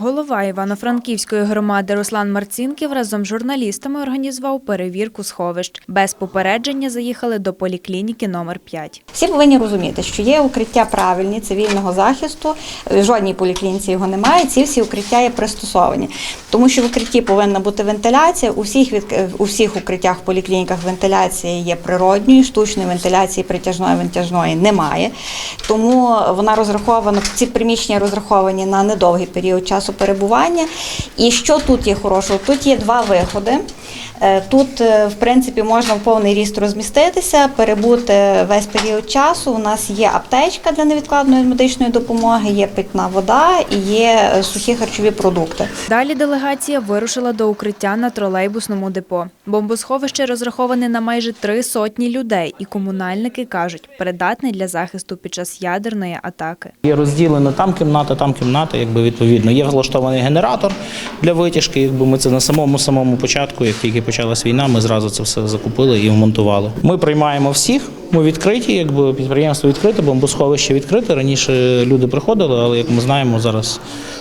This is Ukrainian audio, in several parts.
Голова Івано-Франківської громади Руслан Марцінків разом з журналістами організував перевірку сховищ. Без попередження заїхали до поліклініки номер 5. Всі повинні розуміти, що є укриття правильні цивільного захисту. Жодній поліклініці його немає. Ці всі укриття є пристосовані, тому що в укритті повинна бути вентиляція. У всіх від у всіх укриттях в поліклініках вентиляція є природньою, штучної вентиляції притяжної вентяжної немає. Тому вона розрахована. Ці приміщення розраховані на недовгий період часу перебування. І що тут є хорошого? Тут є два виходи. Е, Тут, е, в принципі, можна в повний ріст розміститися, перебути весь період часу. У нас є аптечка для невідкладної медичної допомоги, є питна вода і є е, сухі харчові продукти. Далі делегація вирушила до укриття на тролейбусному депо. Бомбосховище розраховане на майже три сотні людей, і комунальники кажуть, придатне для захисту під час ядерної атаки. Є розділено там кімната, там кімната, якби відповідно. Є влаштований генератор для витяжки. Якби ми це на самому самому початку, як тільки почалась війна, ми зразу це все закупили і вмонтували. Ми приймаємо всіх. Ми відкриті, якби підприємство відкрите, бомбосховище відкрите. Раніше люди приходили, але як ми знаємо, зараз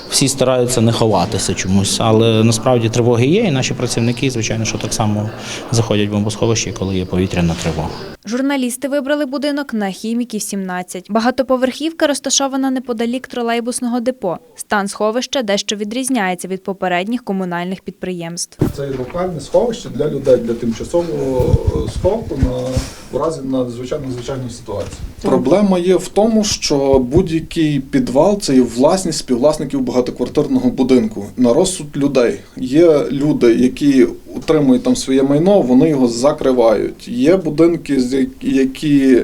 всі стараються не ховатися чомусь. Але насправді тривоги є, і наші працівники, звичайно, що так само заходять в бомбосховище, коли є повітряна тривога. Журналісти вибрали будинок на хіміків 17. Багатоповерхівка розташована неподалік тролейбусного депо. Стан сховища дещо відрізняється від попередніх комунальних підприємств. Це локальне сховище для людей для тимчасового сховку на в разі надзвичайно звичайної ситуації. Проблема є в тому, що будь-який підвал це є власність співвласників багатоквартирного будинку на розсуд людей. Є люди, які утримують там своє майно, вони його закривають. Є будинки, які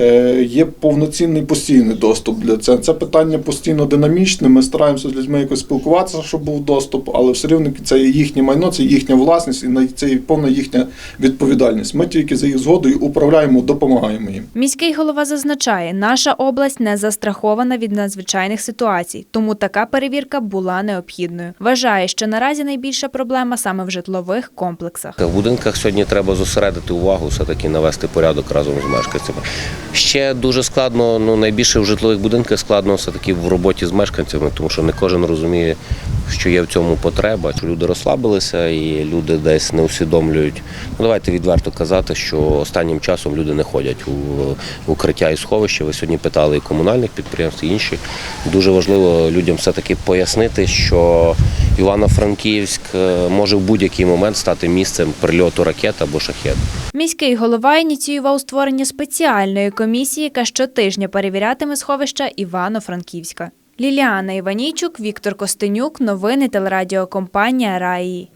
е, є повноцінний постійний доступ для цього. Це питання постійно динамічне. Ми стараємося з людьми якось спілкуватися, щоб був доступ, але все рівно це їхнє майно, це їхня власність і на- це повна їхня відповідальність. Ми тільки за їх згодою управляємо, допомагаємо їм. Міський голова зазначає, наша область не застрахована від надзвичайних ситуацій, тому така перевірка була необхідною. Вважає, що наразі найбільша проблема саме в житлових комплексах. В будинках сьогодні треба зосередити увагу, все-таки навести порядок разом з мешканцями. Ще дуже складно, ну найбільше в житлових будинках складно все-таки в роботі з мешканцями, тому що не кожен розуміє, що є в цьому потреба. Що люди розслабилися і люди десь не усвідомлюють. Ну давайте відверто казати, що останнім часом люди не ходять у укриття і сховища. Ви сьогодні питали і комунальних підприємств, і інші. Дуже важливо людям все-таки пояснити, що Івано-Франківськ е, може в будь-який момент стати місцем прильоту ракет або шахет. Міський голова ініціював створення спеціальної комісії, яка щотижня перевірятиме сховища Івано-Франківська. Ліліана Іванійчук, Віктор Костенюк. Новини телерадіокомпанія Раї.